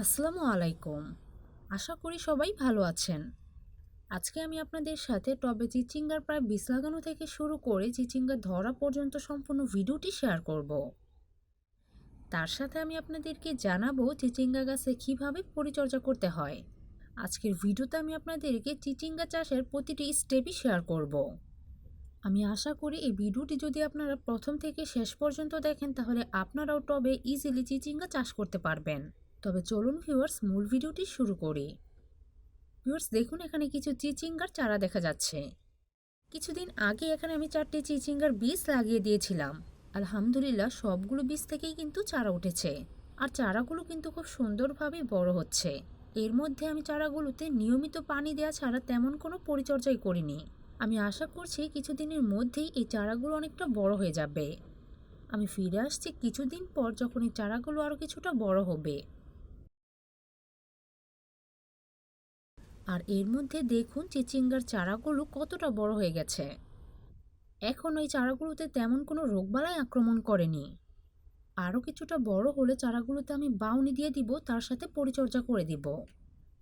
আসসালামু আলাইকুম। আশা করি সবাই ভালো আছেন। আজকে আমি আপনাদের সাথে টবে চিচিঙ্গার প্রায় বীজ লাগানো থেকে শুরু করে চিচিঙ্গা ধরা পর্যন্ত সম্পূর্ণ ভিডিওটি শেয়ার করব। তার সাথে আমি আপনাদেরকে জানাব চিচিঙ্গা গাছে কীভাবে পরিচর্যা করতে হয়। আজকের ভিডিওতে আমি আপনাদেরকে চিচিঙ্গা চাষের প্রতিটি স্টেপই শেয়ার করব। আমি আশা করি এই ভিডিওটি যদি আপনারা প্রথম থেকে শেষ পর্যন্ত দেখেন তাহলে আপনারাও টবে ইজিলি চিচিঙ্গা চাষ করতে পারবেন। তবে চলুন ভিউয়ার্স মূল ভিডিওটি শুরু করি। ভিউয়ার্স দেখুন এখানে কিছু চিচিঙ্গার চারা দেখা যাচ্ছে। কিছুদিন আগে এখানে আমি চারটি চিচিঙ্গার বীজ লাগিয়ে দিয়েছিলাম। আলহামদুলিল্লাহ, সবগুলো বীজ থেকেই কিন্তু চারা উঠেছে। আর চারাগুলো কিন্তু খুব সুন্দরভাবে বড় হচ্ছে। এর মধ্যে আমি চারাগুলোতে নিয়মিত পানি দেওয়া ছাড়া তেমন কোনো পরিচর্যাই করিনি। আমি আশা করছি কিছুদিনের মধ্যেই এই চারাগুলো অনেকটা বড় হয়ে যাবে। আমি ফিরে আসছি কিছুদিন পর যখন এই চারাগুলো আরও কিছুটা বড় হবে। আর এর মধ্যে দেখুন চিচিঙ্গার চারাগুলো কতটা বড় হয়ে গেছে। এখন ওই চারাগুলোতে তেমন কোনো রোগবালাই আক্রমণ করেনি। আরও কিছুটা বড় হলে চারাগুলোতে আমি বাউনি দিয়ে দিব, তার সাথে পরিচর্যা করে দিব।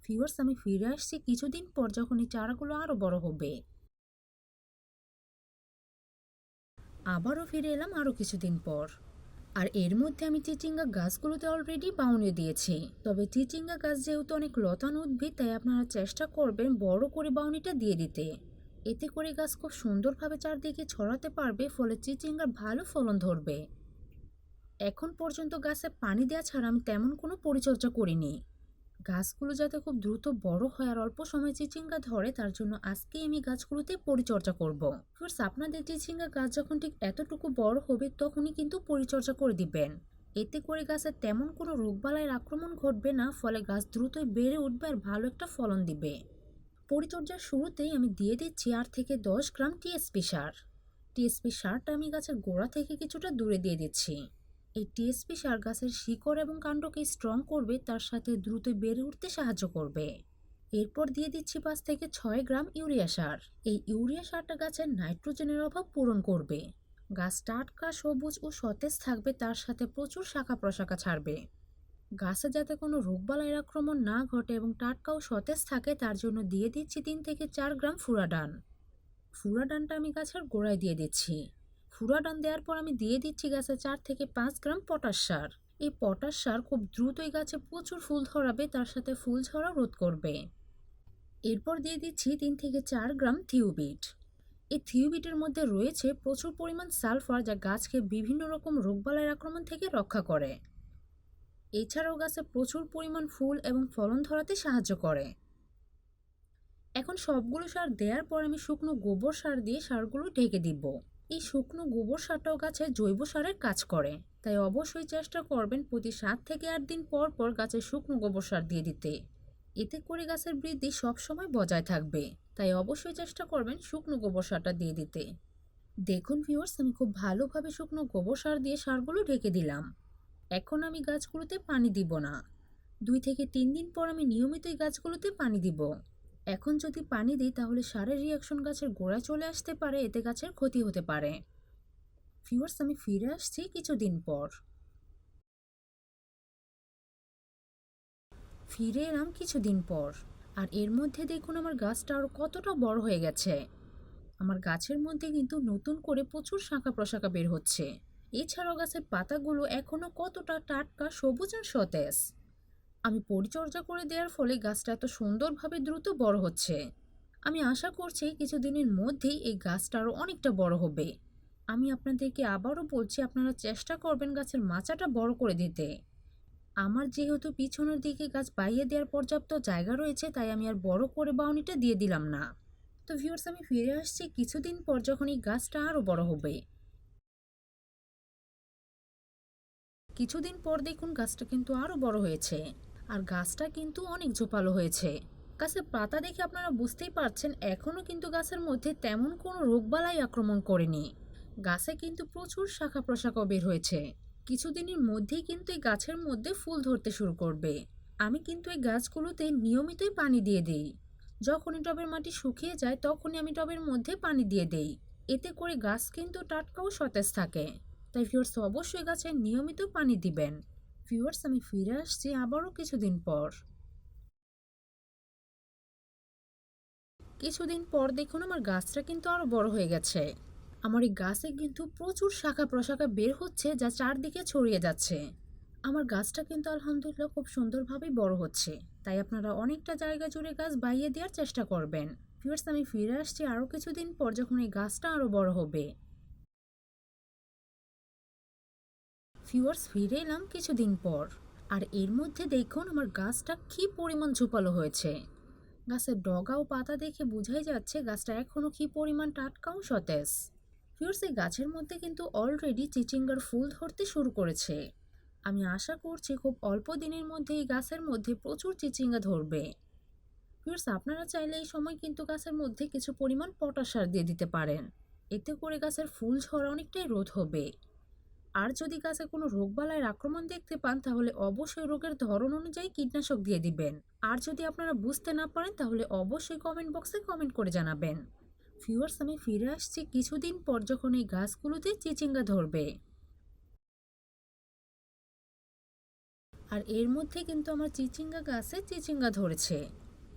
ফিওর্স আমি ফিরে আসছি কিছুদিন পর যখন এই চারাগুলো আরও বড় হবে। আবারও ফিরে এলাম আরও কিছুদিন পর। আর এর মধ্যে আমি চিচিঙ্গা গাছগুলোতে অলরেডি বাউনে দিয়েছি। তবে চিচিঙ্গা গাছ যেহেতু অনেক লতান উদ্ভিদ, তাই আপনারা চেষ্টা করবেন বড় করে বাউনিটা দিয়ে দিতে। এতে করে গাছ খুব সুন্দরভাবে চারদিকে ছড়াতে পারবে, ফলে চিচিঙ্গার ভালো ফলন ধরবে। এখন পর্যন্ত গাছে পানি দেওয়া ছাড়া আমি তেমন কোনো পরিচর্যা করিনি। গাছগুলো যাতে খুব দ্রুত বড় হয় আর অল্প সময় চিচিঙ্গা ধরে, তার জন্য আজকেই আমি গাছগুলোতে পরিচর্যা করব। ফার্স্ট আপনাদের চিচিঙ্গা গাছ যখন ঠিক এতটুকু বড় হবে, তখনই কিন্তু পরিচর্যা করে দিবেন। এতে করে গাছের তেমন কোনো রোগবালাইয়ের আক্রমণ ঘটবে না, ফলে গাছ দ্রুতই বেড়ে উঠবে আর ভালো একটা ফলন দিবে। পরিচর্যার শুরুতেই আমি দিয়ে দিচ্ছি আট থেকে দশ গ্রাম টিএসপি সার। টিএসপি সারটা আমি গাছের গোড়া থেকে কিছুটা দূরে দিয়ে দিচ্ছি। এই টিএসপি সার গাছের শিকড় এবং কাণ্ডকে স্ট্রং করবে, তার সাথে দ্রুত বেড়ে উঠতে সাহায্য করবে। এরপর দিয়ে দিচ্ছি পাঁচ থেকে ছয় গ্রাম ইউরিয়া সার। এই ইউরিয়া সারটা গাছের নাইট্রোজেনের অভাব পূরণ করবে। গাছ টাটকা সবুজ ও সতেজ থাকবে, তার সাথে প্রচুর শাখা প্রশাখা ছাড়বে। গাছে যাতে কোনো রোগবালাইয়ের আক্রমণ না ঘটে এবং টাটকা ও সতেজ থাকে, তার জন্য দিয়ে দিচ্ছি তিন থেকে চার গ্রাম ফুরাডান। ফুরাডানটা আমি গাছের গোড়ায় দিয়ে দিচ্ছি। ফুরাডান দেওয়ার পর আমি দিয়ে দিচ্ছি গাছে চার থেকে পাঁচ গ্রাম পটাশ সার। এই পটাশ সার খুব দ্রুতই গাছে প্রচুর ফুল ধরাবে, তার সাথে ফুল ঝরা রোধ করবে। এরপর দিয়ে দিচ্ছি তিন থেকে চার গ্রাম থিউবিট। এই থিউবিটের মধ্যে রয়েছে প্রচুর পরিমাণ সালফার যা গাছকে বিভিন্ন রকম রোগবালাইয়ের আক্রমণ থেকে রক্ষা করে। এছাড়াও গাছে প্রচুর পরিমাণ ফুল এবং ফলন ধরাতে সাহায্য করে। এখন সবগুলো সার দেওয়ার পর আমি শুকনো গোবর সার দিয়ে সারগুলো ঢেকে দিব। এই শুকনো গোবর সারটাও গাছে জৈব সারের কাজ করে। তাই অবশ্যই চেষ্টা করবেন প্রতি সাত থেকে আট দিন পর পর গাছে শুকনো গোবর সার দিয়ে দিতে। এতে করে গাছের বৃদ্ধি সবসময় বজায় থাকবে। তাই অবশ্যই চেষ্টা করবেন শুকনো গোবর সারটা দিয়ে দিতে। দেখুন ভিউয়ার্স আমি খুব ভালোভাবে শুকনো গোবর সার দিয়ে সারগুলো ঢেকে দিলাম। এখন আমি গাছগুলোতে পানি দিব না। দুই থেকে তিন দিন পর আমি নিয়মিত এই গাছগুলোতে পানি দিব। এখন যদি পানি দিই, তাহলে সারের রিয়াকশন গাছের গোড়ায় চলে আসতে পারে, এতে গাছের ক্ষতি হতে পারে। ফিওয়ার্স আমি ফিরে আসছি কিছুদিন পর। ফিরে এলাম কিছুদিন পর। আর এর মধ্যে দেখুন আমার গাছটা আরও কতটা বড় হয়ে গেছে। আমার গাছের মধ্যে কিন্তু নতুন করে প্রচুর শাঁখা প্রশাখা বের হচ্ছে। এছাড়াও গাছের পাতাগুলো এখনও কতটা টাটকা, সবুজ আর সতেজ। আমি পরিচর্যা করে দেওয়ার ফলে গাছটা এত সুন্দরভাবে দ্রুত বড় হচ্ছে। আমি আশা করছি কিছুদিনের মধ্যেই এই গাছটা আরও অনেকটা বড় হবে। আমি আপনাদেরকে আবারও বলছি, আপনারা চেষ্টা করবেন গাছের মাচাটা বড় করে দিতে। আমার যেহেতু পিছনের দিকে গাছ বাইয়ে দেওয়ার পর্যাপ্ত জায়গা রয়েছে, তাই আমি আর বড় করে বাউনিটা দিয়ে দিলাম না। তো ভিউয়ার্স আমি ফিরে আসছি কিছুদিন পর যখন এই গাছটা আরও বড় হবে। কিছুদিন পর দেখুন গাছটা কিন্তু আরও বড় হয়েছে। আর গাছটা কিন্তু অনেক ঝোপালো হয়েছে। গাছের পাতা দেখে আপনারা বুঝতেই পারছেন এখনও কিন্তু গাছের মধ্যে তেমন কোনো রোগবালাই আক্রমণ করেনি। গাছে কিন্তু প্রচুর শাখা প্রশাখা বের হয়েছে। কিছুদিনের মধ্যেই কিন্তু এই গাছের মধ্যে ফুল ধরতে শুরু করবে। আমি কিন্তু এই গাছগুলোতে নিয়মিতই পানি দিয়ে দিই। যখনই টবের মাটি শুকিয়ে যায়, তখনই আমি টবের মধ্যে পানি দিয়ে দেই। এতে করে গাছ কিন্তু টাটকাও সতেজ থাকে। তাই ভিউর্স অবশ্যই গাছে নিয়মিত পানি দিবেন। ভিউয়ার্স আমি ফিরে আসছি আবারও কিছুদিন পর। কিছুদিন পর দেখুন, আমার গাছটা কিন্তু আরও বড় হয়ে গেছে। আমার এই গাছে কিন্তু প্রচুর শাখা প্রশাখা বের হচ্ছে যা চারদিকে ছড়িয়ে যাচ্ছে। আমার গাছটা কিন্তু আলহামদুলিল্লাহ খুব সুন্দরভাবেই বড় হচ্ছে। তাই আপনারা অনেকটা জায়গা জুড়ে গাছ বাইয়ে দেওয়ার চেষ্টা করবেন। ভিউয়ার্স আমি ফিরে আসছি আরও কিছুদিন পর যখন এই গাছটা আরও বড় হবে। ভিউয়ার্স ফিরে এলাম কিছুদিন পর। আর এর মধ্যে দেখুন আমার গাছটা কি পরিমাণ ঝোপালো হয়েছে। গাছের ডগা ও পাতা দেখে বোঝাই যাচ্ছে গাছটা এখনও কি পরিমাণ টাটকাও সতেজ। ভিউয়ার্স এই গাছের মধ্যে কিন্তু অলরেডি চিচিঙ্গার ফুল ধরতে শুরু করেছে। আমি আশা করছি খুব অল্প দিনের মধ্যে এই গাছের মধ্যে প্রচুর চিচিঙ্গা ধরবে। ভিউয়ার্স আপনারা চাইলে এই সময় কিন্তু গাছের মধ্যে কিছু পরিমাণ পটাশ সার দিয়ে দিতে পারেন। এতে করে গাছের ফুল ঝরা অনেকটাই রোধ হবে। আর যদি গাছে কোনো রোগবালাইয়ের আক্রমণ দেখতে পান, তাহলে অবশ্যই রোগের ধরন অনুযায়ী কীটনাশক দিয়ে দিবেন। আর যদি আপনারা বুঝতে না পারেন, তাহলে অবশ্যই কমেন্ট বক্সে কমেন্ট করে জানাবেন। ভিউয়ার্স আমি ফিরে আসছি কিছুদিন পর যখন এই গাছগুলোতে চিচিঙ্গা ধরবে। আর এর মধ্যে কিন্তু আমার চিচিঙ্গা গাছে চিচিঙ্গা ধরেছে।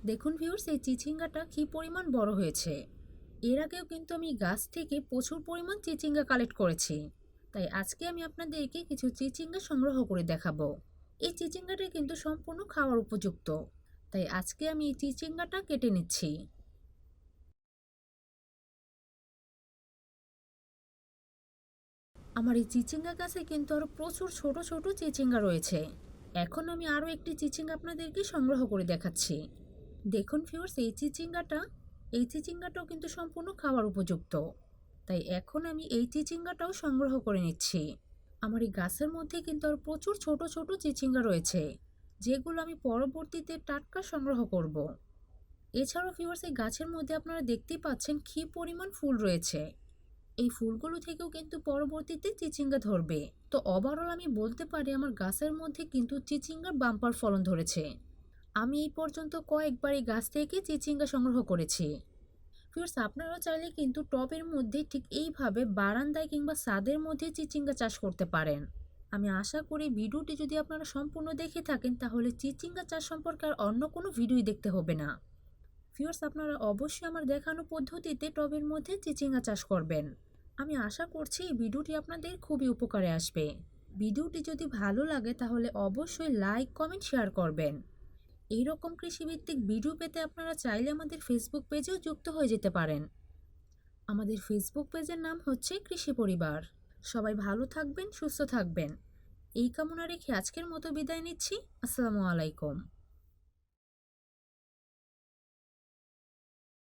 দেখুন ভিউর্স এই চিচিঙ্গাটা কী পরিমাণ বড় হয়েছে। এর আগেও কিন্তু আমি গাছ থেকে প্রচুর পরিমাণ চিচিঙ্গা কালেক্ট করেছি। তাই আজকে আমি আপনাদেরকে কিছু চিচিঙ্গা সংগ্রহ করে দেখাবো। এই চিচিঙ্গাটা কিন্তু সম্পূর্ণ খাওয়ার উপযুক্ত। তাই আজকে আমি এই চিচিঙ্গাটা কেটে নিচ্ছি। আমার এই চিচিঙ্গা গাছে কিন্তু আরও প্রচুর ছোট ছোট চিচিঙ্গা রয়েছে। এখন আমি আরও একটি চিচিঙ্গা আপনাদেরকে সংগ্রহ করে দেখাচ্ছি। দেখুন ফিওর্স এই চিচিঙ্গাটা, এই চিচিঙ্গাটাও কিন্তু সম্পূর্ণ খাওয়ার উপযুক্ত। তাই এখন আমি এই চিচিঙ্গাটাও সংগ্রহ করে নিচ্ছি। আমার এই গাছের মধ্যে কিন্তু আর প্রচুর ছোট ছোট চিচিঙ্গা রয়েছে, যেগুলো আমি পরবর্তীতে টাটকা সংগ্রহ করব। এছাড়াও ফিওর্স এই গাছের মধ্যে আপনারা দেখতেই পাচ্ছেন কী পরিমাণ ফুল রয়েছে। এই ফুলগুলো থেকেও কিন্তু পরবর্তীতে চিচিঙ্গা ধরবে। তো ওভারঅল আমি বলতে পারি আমার গাছের মধ্যে কিন্তু চিচিঙ্গার বাম্পার ফলন ধরেছে। আমি এই পর্যন্ত কয়েকবার এই গাছ থেকে চিচিঙ্গা সংগ্রহ করেছি। ফিরস আপনারাও চাইলে কিন্তু টবের মধ্যে ঠিক এইভাবে বারান্দায় কিংবা ছাদের মধ্যে চিচিঙ্গা চাষ করতে পারেন। আমি আশা করি ভিডিওটি যদি আপনারা সম্পূর্ণ দেখে থাকেন, তাহলে চিচিঙ্গা চাষ সম্পর্কে আর অন্য কোনো ভিডিওই দেখতে হবে না। ফিওর্স আপনারা অবশ্যই আমার দেখানো পদ্ধতিতে টবের মধ্যে চিচিঙ্গা চাষ করবেন। আমি আশা করছি এই ভিডিওটি আপনাদের খুবই উপকারে আসবে। ভিডিওটি যদি ভালো লাগে, তাহলে অবশ্যই লাইক কমেন্ট শেয়ার করবেন। এই রকম কৃষিভিত্তিক ভিডিও পেতে আপনারা চাইলে আমাদের ফেসবুক পেজেও যুক্ত হয়ে যেতে পারেন। আমাদের ফেসবুক পেজের নাম হচ্ছে কৃষি পরিবার। সবাই ভালো থাকবেন, সুস্থ থাকবেন। এই কামনা রেখে আজকের মতো বিদায় নিচ্ছি। আসসালামু আলাইকুম।